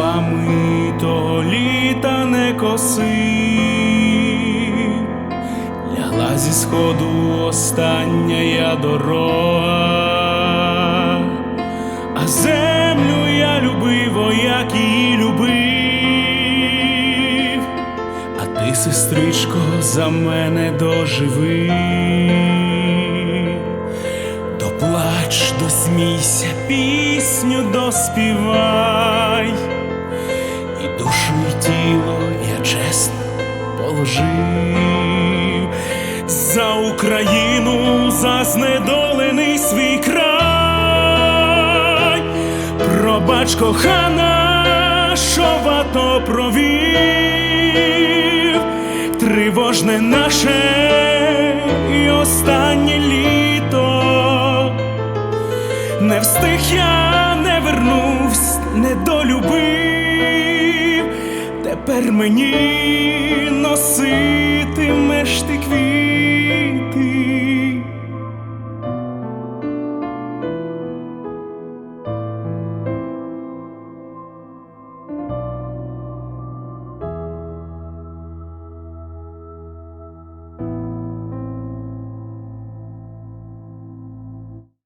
вами того літа не косив, лягла зі сходу остання я дорога, а землю я любив, о, як її любив, а ти, сестричко, за мене доживи. Доплач, досмійся, пісню доспівай, душу, і тіло я чесно положив. За Україну, за знедолений свій край, пробач кохана, що вато провів, тривожне наше і останнє літо. Не встиг я, не вернувсь, не долюбив, тепер мені носитимеш ти квіт.